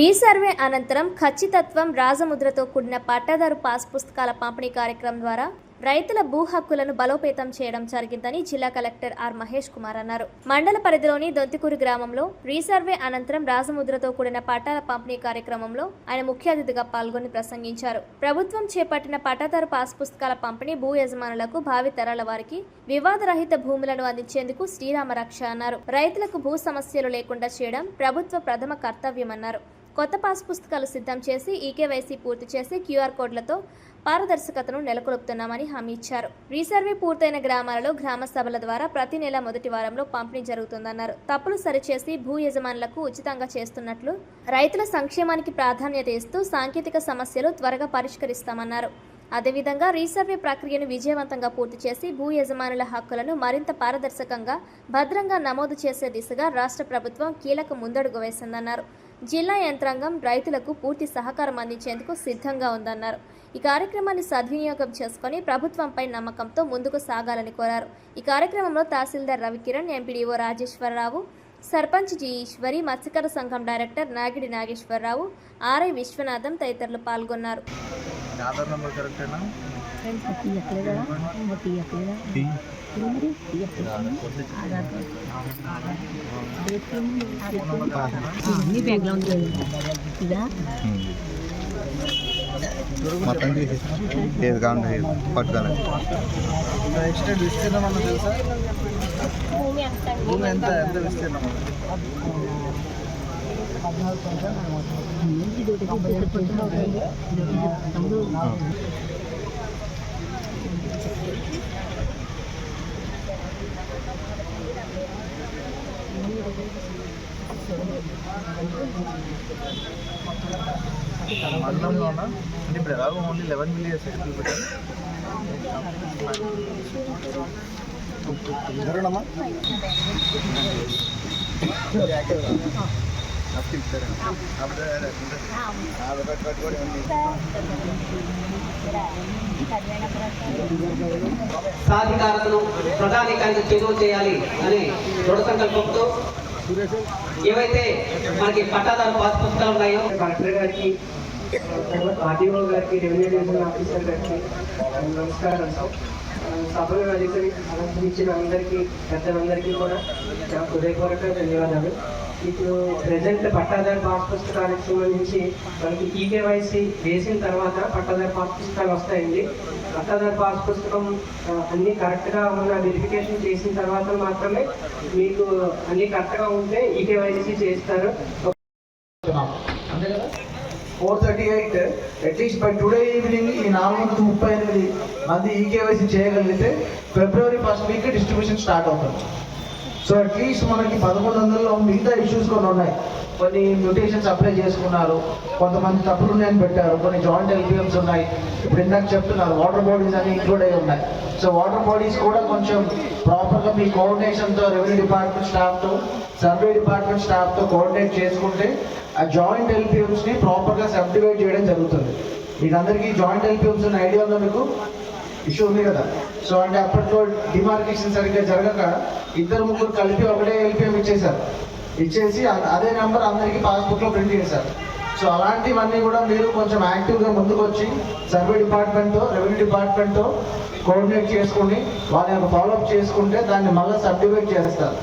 Resurvey అనంతరం ఖచ్చితత్వం రాజముద్రతో కూడిన పట్టాదారు పాస్ పుస్తకాల పంపిణీ కార్యక్రమం ద్వారా రైతుల భూ హక్కులను బలోపేతం చేయడం జరిగిందని జిల్లా కలెక్టర్ ఆర్ మహేష్ కుమార్ అన్నారు. మండల పరిధిలోని దొంతికూరు గ్రామంలో రీసర్వే అనంతరం రాజముద్రతో కూడిన పట్టాల పంపిణీ కార్యక్రమంలో ఆయన ముఖ్య అతిథిగా పాల్గొని ప్రసంగించారు. ప్రభుత్వం చేపట్టిన పట్టాదారు పాస్ పుస్తకాల పంపిణీ భూ యజమానులకు భావి తరాల వారికి వివాదరహిత భూములను అందించేందుకు శ్రీరామ రక్ష అన్నారు. రైతులకు భూ సమస్యలు లేకుండా చేయడం ప్రభుత్వ ప్రథమ కర్తవ్యమన్నారు. కొత్త పాస్ పుస్తకాలు సిద్ధం చేసి ఈకేవైసీ పూర్తి చేసి క్యూఆర్ కోడ్లతో పారదర్శకతను నెలకొల్పుతున్నామని హామీ ఇచ్చారు. రీసర్వే పూర్తయిన గ్రామాలలో గ్రామ సభల ద్వారా ప్రతి నెల మొదటి వారంలో పంపిణీ జరుగుతుందన్నారు. తప్పులు సరిచేసి భూ యజమానులకు ఉచితంగా చేస్తున్నట్లు రైతుల సంక్షేమానికి ప్రాధాన్యత ఇస్తూ సాంకేతిక సమస్యలు త్వరగా పరిష్కరిస్తామన్నారు. అదేవిధంగా రీసర్వే ప్రక్రియను విజయవంతంగా పూర్తి చేసి భూ యజమానుల హక్కులను మరింత పారదర్శకంగా భద్రంగా నమోదు చేసే దిశగా రాష్ట్ర ప్రభుత్వం కీలక ముందడుగు వేసిందన్నారు. జిల్లా యంత్రాంగం రైతులకు పూర్తి సహకారం అందించేందుకు సిద్ధంగా ఉందన్నారు. ఈ కార్యక్రమాన్ని సద్వినియోగం చేసుకుని ప్రభుత్వంపై నమ్మకంతో ముందుకు సాగాలని కోరారు. ఈ కార్యక్రమంలో తహసీల్దార్ రవికిరణ్ ఎంపీడీఓ రాజేశ్వరరావు సర్పంచ్ జి ఈశ్వరి మత్స్యకార సంఘం డైరెక్టర్ నాగిడి నాగేశ్వరరావు ఆర్ఐ విశ్వనాథం తదితరులు పాల్గొన్నారు. ఆధార్ నెంబర్ కరెక్టేనా తీయట్లేదా తీయట్లేదా మరి తీయట్లేదా ఆధార్ అన్ని బ్యాక్గ్రౌండ్ ఇదా మొత్తం తీసి ఏది కావాలి పట్టుకోవాలి నెక్స్ట్ విస్తీర్ణం అన్న తెలుసా భూమి ఎంత ఎంత విస్తీర్ణం ఇది మండలంలోనా అంటే ఇప్పుడు ఎలాగో ఓన్లీ లెవెన్ విలేజెస్ ఎక్కడ జరగడమ్మా సాధికారతను ప్రధానికంగా చేరువ చేయాలి అనే దృఢ సంకల్పంతో ఏవైతే మనకి పట్టాదారు పాస్ పుస్తకాలు ఉన్నాయో కలెక్టర్ గారికి ఆర్టీఓ గారికి రెవెన్యూ డివిజన్ ఆఫీసర్ గారికి నమస్కారం సభను అలంకరించిన అందరికీ పెద్దలందరికీ కూడా నా హృదయపూర్వక ధన్యవాదాలు. ఇప్పుడు ప్రజెంట్ పట్టాదారు పాస్ పుస్తకాలకు సంబంధించి మనకి ఈకేవైసీ వేసిన తర్వాత పట్టాదారు పాస్ పుస్తకాలు వస్తాయండి. పట్టాదారు పాస్ పుస్తకం అన్నీ అన్ని కరెక్ట్గా ఉన్న వెరిఫికేషన్ చేసిన తర్వాత మాత్రమే మీకు అన్ని కరెక్ట్గా ఉంటే ఈకేవైసీ చేస్తారు. అంతే four thirty eight at least by today evening ఈ నాలుగు వందల ముప్పై ఎనిమిది మంది ఈకేవైసీ చేయగలిగితే February first week distribution start అవుతుంది. సో అట్లీస్ట్ మనకి పదకొండు వందలలో మిగతా ఇష్యూస్ కొన్ని ఉన్నాయి. కొన్ని మ్యూటేషన్స్ అప్లై చేసుకున్నారు. కొంతమంది తప్పులు ఉన్నాయని పెట్టారు. కొన్ని జాయింట్ ఎల్పిఎమ్స్ ఉన్నాయి. ఇప్పుడు ఇందాక చెప్తున్నారు వాటర్ బాడీస్ అని ఇంక్లూడ్ అయి ఉన్నాయి. సో వాటర్ బాడీస్ కూడా కొంచెం ప్రాపర్గా మీ కోఆర్డినేషన్తో రెవెన్యూ డిపార్ట్మెంట్ స్టాఫ్తో సర్వే డిపార్ట్మెంట్ స్టాఫ్తో కోఆర్డినేట్ చేసుకుంటే ఆ జాయింట్ ఎల్పిఎమ్స్ని ప్రాపర్గా సబ్డివైడ్ చేయడం జరుగుతుంది. మీకు అందరికీ జాయింట్ ఎల్పిఎమ్స్ ఉన్న ఐడియా ఉందా మీకు? ఇష్యూ ఉంది కదా. సో అంటే అప్పట్లో డిమార్కేషన్ సరిగ్గా జరగక ఇద్దరు ముగ్గురు కలిపి ఒకటే ఎల్పిఎం ఇచ్చేశారు. ఇచ్చేసి అదే నెంబర్ అందరికీ పాస్బుక్లో ప్రింట్ చేశారు. సో అలాంటివన్నీ కూడా మీరు కొంచెం యాక్టివ్గా ముందుకు వచ్చి సర్వే డిపార్ట్మెంట్తో రెవెన్యూ డిపార్ట్మెంట్తో కోఆర్డినేట్ చేసుకుని వాళ్ళ యొక్క ఫాలోఅప్ చేసుకుంటే దాన్ని మళ్ళీ సబ్డివేట్ చేస్తారు.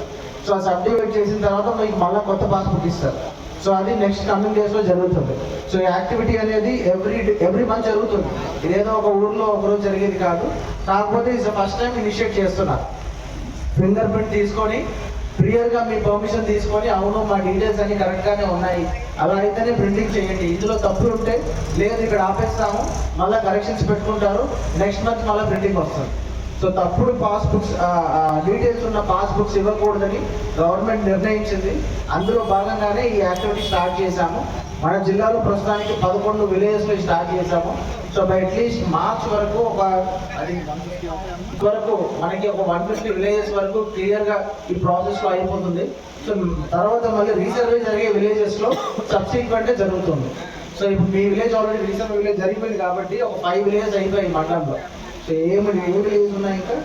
సో ఆ సబ్డివేట్ చేసిన తర్వాత మీకు మళ్ళీ కొత్త పాస్బుక్ ఇస్తారు. సో అది నెక్స్ట్ కమింగ్ డేస్లో జరుగుతుంది. సో ఈ యాక్టివిటీ అనేది ఎవ్రీ ఎవ్రీ మంత్ జరుగుతుంది. ఇదేదో ఒక ఊర్లో ఒకరోజు జరిగేది కాదు. కాకపోతే ఇది ఫస్ట్ టైం ఇనిషియేట్ చేస్తున్నారు. ఫింగర్ ప్రింట్ తీసుకొని క్లియర్గా మీ పర్మిషన్ తీసుకొని అవును మా డీటెయిల్స్ అన్ని కరెక్ట్గానే ఉన్నాయి. అలా అయితేనే ప్రింటింగ్ చేయండి. ఇందులో తప్పులు ఉంటే లేదు ఇక్కడ ఆపేస్తాము. మళ్ళీ కరెక్షన్స్ పెట్టుకుంటారు. నెక్స్ట్ మంత్ మళ్ళీ ప్రింటింగ్ వస్తుంది. సో తప్పుడు పాస్బుక్స్ డీటెయిల్స్ ఉన్న పాస్బుక్స్ ఇవ్వకూడదని గవర్నమెంట్ నిర్ణయించింది. అందులో భాగంగానే ఈ యాక్టివిటీ స్టార్ట్ చేశాము. మన జిల్లాలో ప్రస్తుతానికి పదకొండు విలేజెస్లో స్టార్ట్ చేశాము. సో బై అట్లీస్ట్ మార్చ్ వరకు ఒక అది వరకు మనకి ఒక వన్ ఫిఫ్టీ విలేజెస్ వరకు క్లియర్గా ఈ ప్రాసెస్లో అయిపోతుంది. సో తర్వాత మళ్ళీ రీసర్వే జరిగే విలేజెస్లో సబ్సిక్వెంట్గా జరుగుతుంది. సో ఇప్పుడు మీ విలేజ్ ఆల్రెడీ రీసర్వే విలేజ్ జరిగిపోయింది కాబట్టి ఒక ఫైవ్ విలేజెస్ అయిపోయాయి మండలంలో. సో ఏమి ఏ విలేజ్ ఉన్నాయి ఇంకా.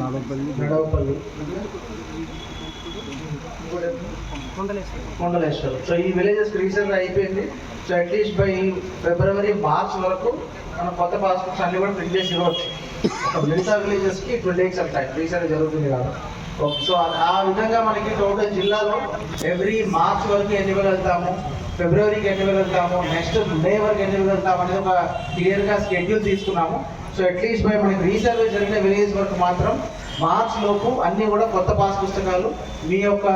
నడవపల్లి కొండలేశ్వరం. సో ఈ విలేజెస్ రీసెంట్ అయిపోయింది. So at least by February March వరకు మనం కొత్త పాస్బుక్స్ అన్ని కూడా ప్రింట్ చేసి ఇవ్వచ్చు. మిగతా విలేజెస్కి ట్వంటీ ఎయిట్ టైం రీసెంట్ జరుగుతుంది కాబట్టి సో ఆ విధంగా మనకి టోటల్ జిల్లాలో ఎవ్రీ మార్చ్ వరకు ఎన్ని వేలు వెళ్తాము? ఫిబ్రవరికి ఎన్ని వెళ్తాము నెక్స్ట్ మే వరకు ఎన్ని వెళ్తాము అనేది ఒక క్లియర్గా స్కెడ్యూల్ తీసుకున్నాము. సో అట్లీస్ట్ బై మనకి రీసర్వే జరిగిన విలేజ్ వరకు మాత్రం మార్చ్ లోపు అన్ని కూడా కొత్త పాస్ పుస్తకాలు మీ యొక్క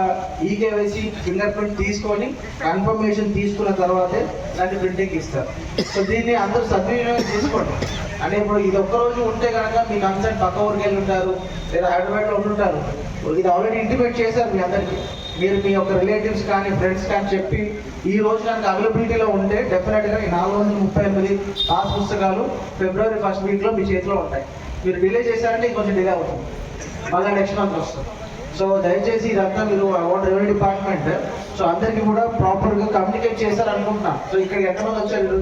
ఈకేవైసీ ఫింగర్ ప్రింట్ తీసుకొని కన్ఫర్మేషన్ తీసుకున్న తర్వాతే దాన్ని ప్రింటింగ్ ఇస్తారు. సో దీన్ని అందరూ సద్వినియోగం చేసుకోండి. అంటే ఇప్పుడు ఇది ఒక్క రోజు ఉంటే కనుక మీ కన్సర్ట్ పక్క ఊరికి వెళ్ళి ఉంటారు లేదా హైదరాబాద్లో ఉంటుంటారు ఇది ఆల్రెడీ ఇంటిమేట్ చేశారు మీ అందరికీ. మీరు మీ యొక్క రిలేటివ్స్ కానీ ఫ్రెండ్స్ కానీ చెప్పి ఈ రోజు నాకు అవైలబిలిటీలో ఉంటే డెఫినెట్గా ఈ నాలుగు వందల ముప్పై ఎనిమిది పాస్ పుస్తకాలు ఫిబ్రవరి ఫస్ట్ వీక్లో మీ చేతిలో ఉంటాయి. మీరు డిలే చేశారంటే ఇంకొంచెం డిలే అవుతుంది. మళ్ళీ నెక్స్ట్ మంత్ వస్తుంది. సో దయచేసి ఇదంతా మీరు అవార్డ్ రెవెన్యూ డిపార్ట్మెంట్ సో అందరికీ కూడా ప్రాపర్గా కమ్యూనికేట్ చేశారు అనుకుంటున్నాను సో ఇక్కడ ఎంతమంది వచ్చారు?